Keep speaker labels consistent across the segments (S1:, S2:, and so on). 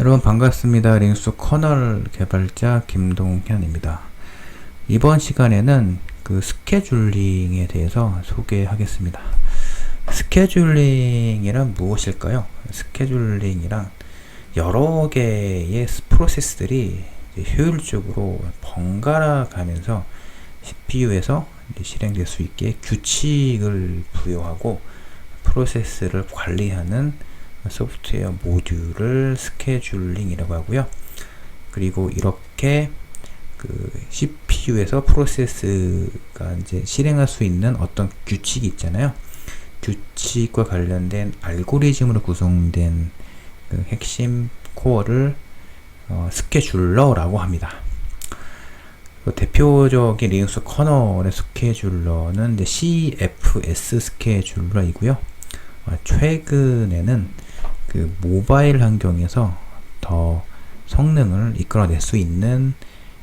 S1: 여러분 반갑습니다. 링스 커널 개발자 김동현입니다. 이번 시간에는 그 스케줄링에 대해서 소개하겠습니다. 스케줄링이란 무엇일까요? 스케줄링이란 여러 개의 프로세스들이 효율적으로 번갈아 가면서 CPU에서 실행될 수 있게 규칙을 부여하고 프로세스를 관리하는 소프트웨어 모듈을 스케줄링이라고 하고요. 그리고 이렇게 그 CPU에서 프로세스가 이제 실행할 수 있는 어떤 규칙이 있잖아요. 규칙과 관련된 알고리즘으로 구성된 그 핵심 코어를 어, 스케줄러라고 합니다. 그 대표적인 리눅스 커널의 스케줄러는 CFS 스케줄러이고요. 어, 최근에는 그 모바일 환경에서 더 성능을 이끌어낼 수 있는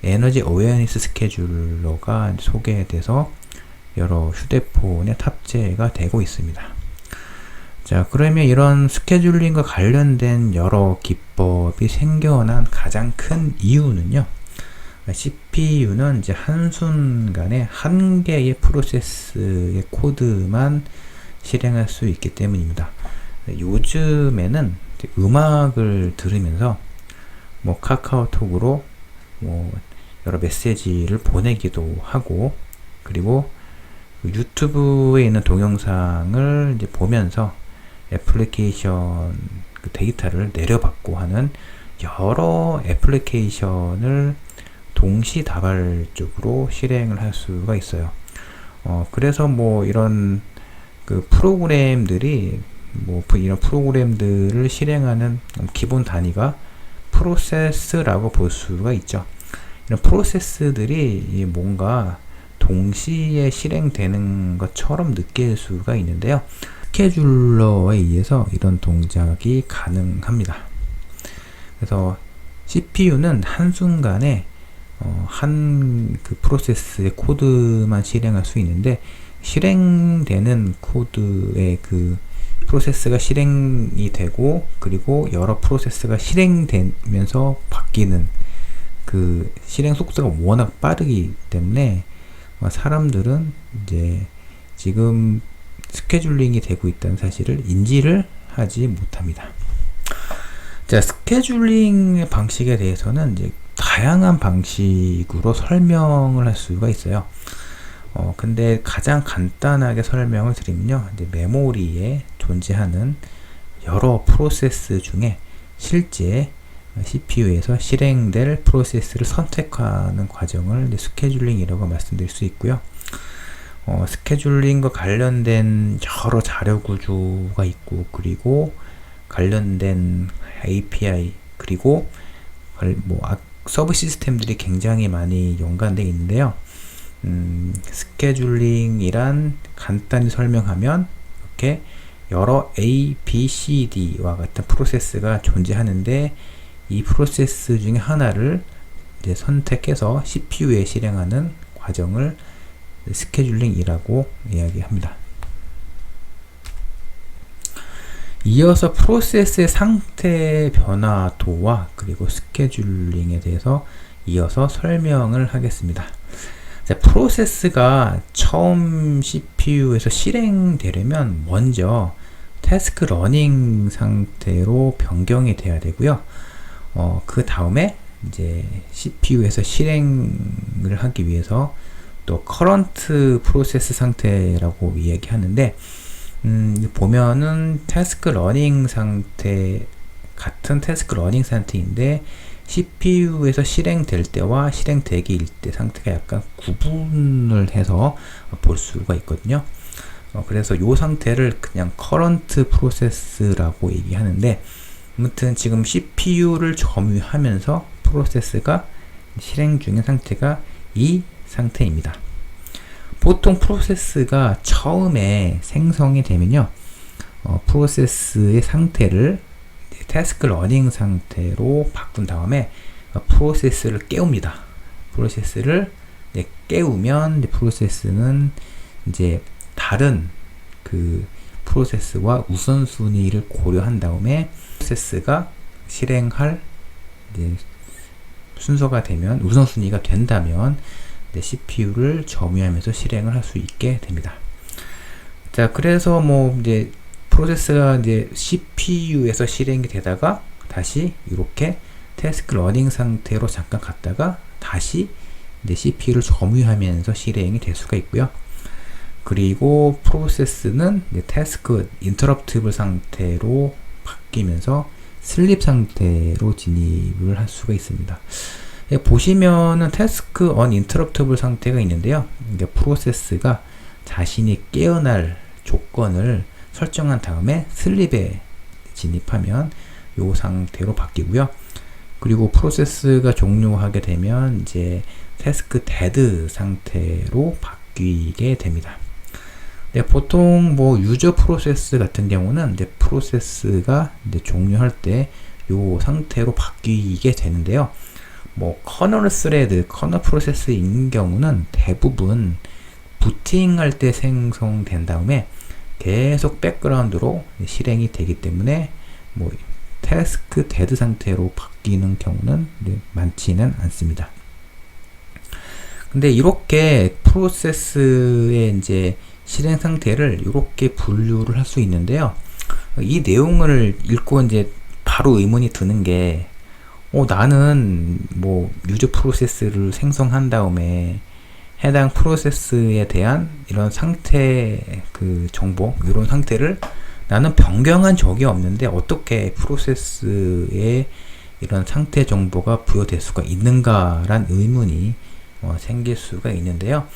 S1: 에너지 어웨어니스 스케줄러가 소개돼서 여러 휴대폰에 탑재가 되고 있습니다. 자, 그러면 이런 스케줄링과 관련된 여러 기법이 생겨난 가장 큰 이유는요. CPU는 이제 한순간에 한 개의 프로세스의 코드만 실행할 수 있기 때문입니다. 요즘에는 음악을 들으면서 뭐 카카오톡으로 뭐 여러 메시지를 보내기도 하고 그리고 그 유튜브에 있는 동영상을 이제 보면서 애플리케이션 그 데이터를 내려받고 하는 여러 애플리케이션을 동시다발적으로 실행을 할 수가 있어요. 어, 그래서 뭐 이런 그 프로그램들이 뭐 이런 프로그램들을 실행하는 기본 단위가 프로세스라고 볼 수가 있죠. 이런 프로세스들이 뭔가 동시에 실행되는 것처럼 느낄 수가 있는데요. 스케줄러에 의해서 이런 동작이 가능합니다. 그래서 CPU는 한순간에 어, 한그 프로세스의 코드만 실행할 수 있는데 실행되는 코드의 그 프로세스가 실행이 되고 그리고 여러 프로세스가 실행되면서 바뀌는 그 실행 속도가 워낙 빠르기 때문에 사람들은 이제 지금 스케줄링이 되고 있다는 사실을 인지를 하지 못합니다. 자, 스케줄링 방식에 대해서는 이제 다양한 방식으로 설명을 할 수가 있어요. 어, 근데 가장 간단하게 설명을 드리면요. 이제 메모리에 존재하는 여러 프로세스 중에 실제 CPU에서 실행될 프로세스를 선택하는 과정을 스케줄링이라고 말씀드릴 수 있고요. 어, 스케줄링과 관련된 여러 자료 구조가 있고 그리고 관련된 API 그리고 뭐 서브 시스템들이 굉장히 많이 연관되어 있는데요. 음, 스케줄링이란 간단히 설명하면 이렇게 여러 A, B, C, D와 같은 프로세스가 존재하는데 이 프로세스 중에 하나를 선택해서 CPU에 실행하는 과정을 스케줄링이라고 이야기합니다. 이어서 프로세스의 상태 변화도와 그리고 스케줄링에 대해서 이어서 설명을 하겠습니다. 자, 프로세스가 처음 CPU에서 실행되려면 먼저 태스크 러닝 상태로 변경이 돼야 되고요. 어, 그 다음에 이제 CPU에서 실행을 하기 위해서 또 커런트 프로세스 상태라고 이야기하는데 음, 보면은 태스크 러닝 상태 같은 태스크 러닝 상태인데 CPU에서 실행될 때와 실행되기일 때 상태가 약간 구분을 해서 볼 수가 있거든요. 어, 그래서 이 상태를 그냥 커런트 프로세스라고 얘기하는데 아무튼 지금 CPU를 점유하면서 프로세스가 실행 중인 상태가 이 상태입니다. 보통 프로세스가 처음에 생성이 되면요. 어, 프로세스의 상태를 태스크 러닝 상태로 바꾼 다음에 어, 프로세스를 깨웁니다. 프로세스를 네, 깨우면 프로세스는 이제 다른 그 프로세스와 우선순위를 고려한 다음에 프로세스가 실행할 이제 순서가 되면 우선순위가 된다면 네, CPU를 점유하면서 실행을 할 수 있게 됩니다. 자, 그래서 뭐 이제 프로세스가 이제 CPU에서 실행이 되다가 다시 이렇게 태스크 러닝 상태로 잠깐 갔다가 다시 이제 CPU를 점유하면서 실행이 될 수가 있고요. 그리고 프로세스는 태스크 인터럽티블 상태로 바뀌면서 슬립 상태로 진입을 할 수가 있습니다. 예, 보시면은 태스크 언 인터럽터블 상태가 있는데요. 이제 프로세스가 자신이 깨어날 조건을 설정한 다음에 슬립에 진입하면 이 상태로 바뀌고요. 그리고 프로세스가 종료하게 되면 이제 태스크 데드 상태로 바뀌게 됩니다. 네, 보통 뭐 유저 프로세스 같은 경우는 이제 프로세스가 이제 종료할 때이 상태로 바뀌게 되는데요. 뭐 커널 스레드, 커널 프로세스인 경우는 대부분 부팅할 때 생성된 다음에 계속 백그라운드로 실행이 되기 때문에 뭐 태스크 데드 상태로 바뀌는 경우는 많지는 않습니다. 근데 이렇게 프로세스의 이제 실행 상태를 이렇게 분류를 할 수 있는데요. 이 내용을 읽고 이제 바로 의문이 드는 게, 어, 나는 뭐 유저 프로세스를 생성한 다음에 해당 프로세스에 대한 이런 상태 그 정보, 이런 상태를 나는 변경한 적이 없는데 어떻게 프로세스에 이런 상태 정보가 부여될 수가 있는가란 의문이 어, 생길 수가 있는데요.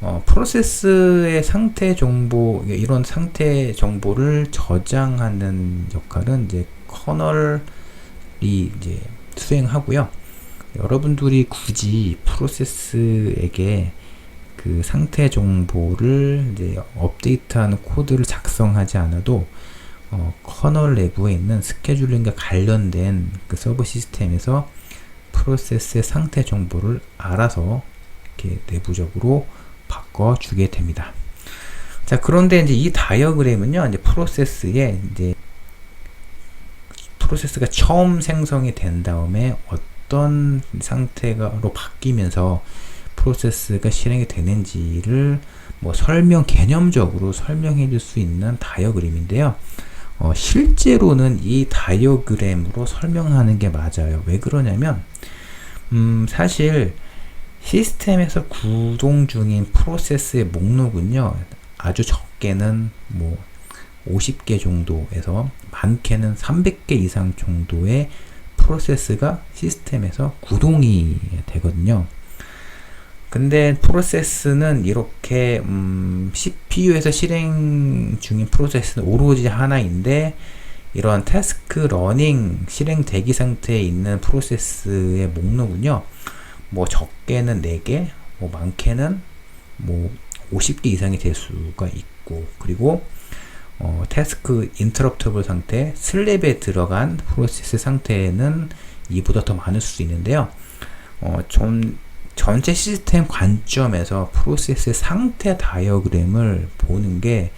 S1: 어, 프로세스의 상태 정보, 이런 상태 정보를 저장하는 역할은 이제 커널이 이제 수행하고요. 여러분들이 굳이 프로세스에게 그 상태 정보를 이제 업데이트하는 코드를 작성하지 않아도 어, 커널 내부에 있는 스케줄링과 관련된 그 서버 시스템에서 프로세스의 상태 정보를 알아서 이렇게 내부적으로 바꿔 주게 됩니다. 자, 그런데 이제 이 다이어그램은요, 이제 프로세스에 이제 프로세스가 처음 생성이 된 다음에 어떤 상태로 바뀌면서 프로세스가 실행이 되는지를 뭐 설명 개념적으로 설명해 줄 수 있는 다이어그램인데요. 어, 실제로는 이 다이어그램으로 설명하는 게 맞아요. 왜 그러냐면 음, 사실 시스템에서 구동 중인 프로세스의 목록은요, 아주 적게는 뭐 50개 정도에서 많게는 300개 이상 정도의 프로세스가 시스템에서 구동이 되거든요. 근데 프로세스는 이렇게 음, CPU에서 실행 중인 프로세스는 오로지 하나인데 이러한 태스크 러닝 실행 대기 상태에 있는 프로세스의 목록은요. 뭐 적게는 4개, 뭐 많게는 뭐 50개 이상이 될 수가 있고 그리고 어, 태스크 인터럽터블 상태, 슬랩에 들어간 프로세스 상태는 이보다 더 많을 수 있는데요. 어, 좀 전체 시스템 관점에서 프로세스의 상태 다이어그램을 보는 게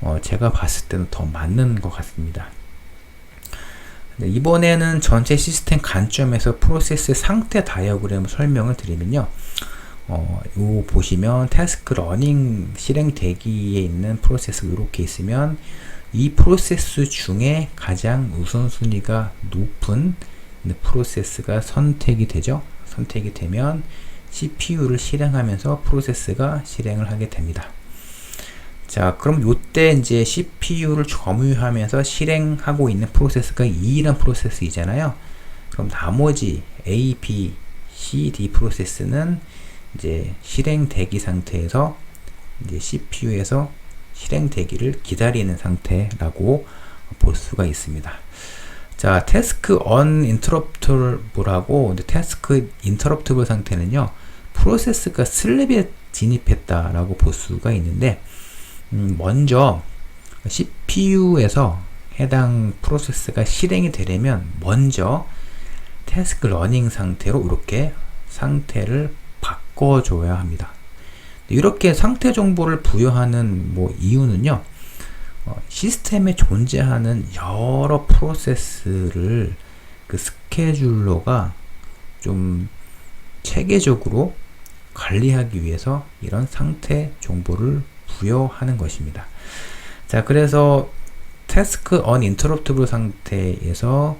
S1: 어, 제가 봤을 때는 더 맞는 것 같습니다. 네, 이번에는 전체 시스템 관점에서 프로세스의 상태 다이어그램을 설명을 드리면요. 어, 요 보시면 태스크 러닝 실행 대기에 있는 프로세스가 이렇게 있으면 이 프로세스 중에 가장 우선순위가 높은 프로세스가 선택이 되죠. 선택이 되면 CPU를 실행하면서 프로세스가 실행을 하게 됩니다. 자, 그럼 요때 이제 CPU를 점유하면서 실행하고 있는 프로세스가 2란 프로세스이잖아요. 그럼 나머지 A, B, C, D 프로세스는 이제 실행 대기 상태에서 이제 CPU에서 실행 대기를 기다리는 상태라고 볼 수가 있습니다. 자, 태스크 언 인터럽트블하고 태스크 인터럽트블 상태는요. 프로세스가 슬랩에 진입했다라고 볼 수가 있는데 음, 먼저 CPU에서 해당 프로세스가 실행이 되려면 먼저 태스크 러닝 상태로 이렇게 상태를 바꿔줘야 합니다. 이렇게 상태 정보를 부여하는 뭐 이유는요, 어, 시스템에 존재하는 여러 프로세스를 그 스케줄러가 좀 체계적으로 관리하기 위해서 이런 상태 정보를 부여하는 것입니다. 자, 그래서 태스크 언인터럽트블 상태에서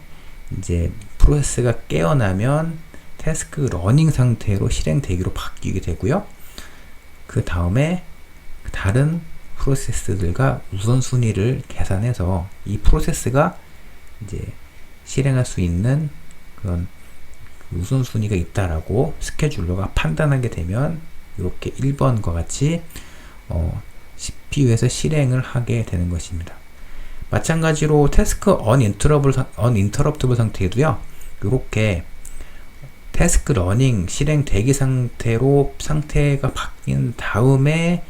S1: 이제 프로세스가 깨어나면 태스크 러닝 상태로 실행되기로 바뀌게 되고요. 그 다음에 다른 프로세스들과 우선순위를 계산해서 이 프로세스가 이제 실행할 수 있는 그런 우선순위가 있다라고 스케줄러가 판단하게 되면 이렇게 1번과 같이 어, CPU에서 실행을 하게 되는 것입니다. 마찬가지로 태스크 언인터럽트블 상태에도요. 이렇게 태스크 러닝 실행 대기 상태로 상태가 바뀐 다음에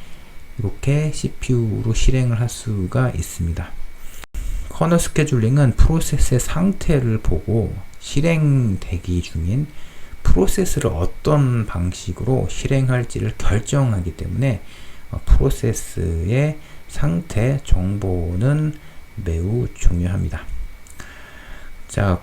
S1: 이렇게 CPU로 실행을 할 수가 있습니다. 커널 스케줄링은 프로세스의 상태를 보고 실행 대기 중인 프로세스를 어떤 방식으로 실행할지를 결정하기 때문에 어, 프로세스의 상태 정보는 매우 중요합니다. 자,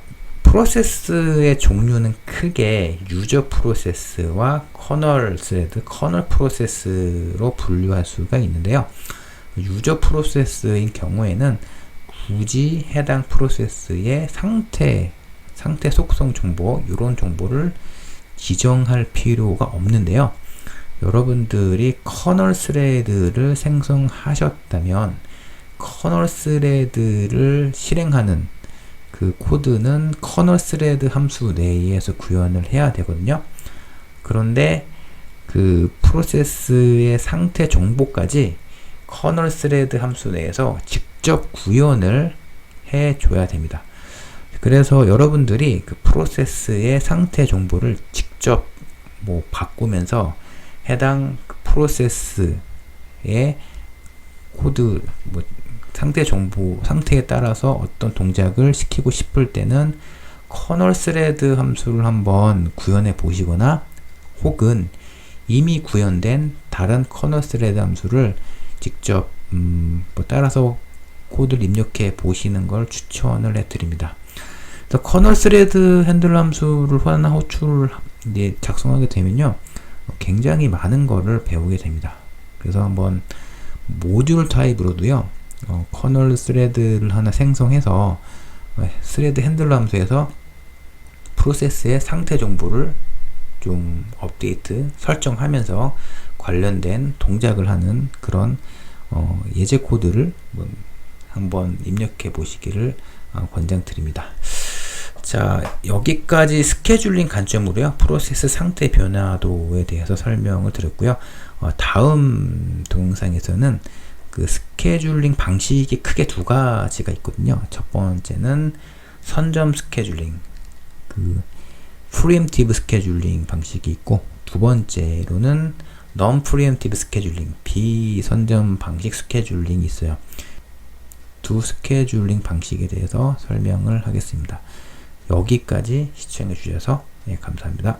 S1: 프로세스의 종류는 크게 유저 프로세스와 커널 스레드, 커널 프로세스로 분류할 수가 있는데요. 유저 프로세스인 경우에는 굳이 해당 프로세스의 상태, 상태 속성 정보, 이런 정보를 지정할 필요가 없는데요. 여러분들이 커널 스레드를 생성하셨다면 커널 스레드를 실행하는 그 코드는 커널 스레드 함수 내에서 구현을 해야 되거든요. 그런데 그 프로세스의 상태 정보까지 커널 스레드 함수 내에서 직접 구현을 해 줘야 됩니다. 그래서 여러분들이 그 프로세스의 상태 정보를 직접 뭐 바꾸면서 해당 그 프로세스의 코드 뭐 상태 정보 상태에 따라서 어떤 동작을 시키고 싶을 때는 커널 스레드 함수를 한번 구현해 보시거나 혹은 이미 구현된 다른 커널 스레드 함수를 직접 음, 뭐 따라서 코드를 입력해 보시는 걸 추천을 해 드립니다. 커널 스레드 핸들 함수를 하나 호출을 이제 작성하게 되면요. 굉장히 많은 거를 배우게 됩니다. 그래서 한번 모듈 타입으로도요. 어, 커널 스레드를 하나 생성해서 어, 스레드 핸들러 함수에서 프로세스의 상태 정보를 좀 업데이트 설정하면서 관련된 동작을 하는 그런 어, 예제 코드를 한번 입력해 보시기를 어, 권장드립니다. 자, 여기까지 스케줄링 관점으로요. 프로세스 상태 변화도에 대해서 설명을 드렸고요. 어, 다음 동영상에서는 그 스케줄링 방식이 크게 두 가지가 있거든요. 첫 번째는 선점 스케줄링, 그 프리엠티브 스케줄링 방식이 있고 두 번째로는 non 프리엠티브 스케줄링, 비선점 방식 스케줄링이 있어요. 두 스케줄링 방식에 대해서 설명을 하겠습니다. 여기까지 시청해 주셔서 예, 감사합니다.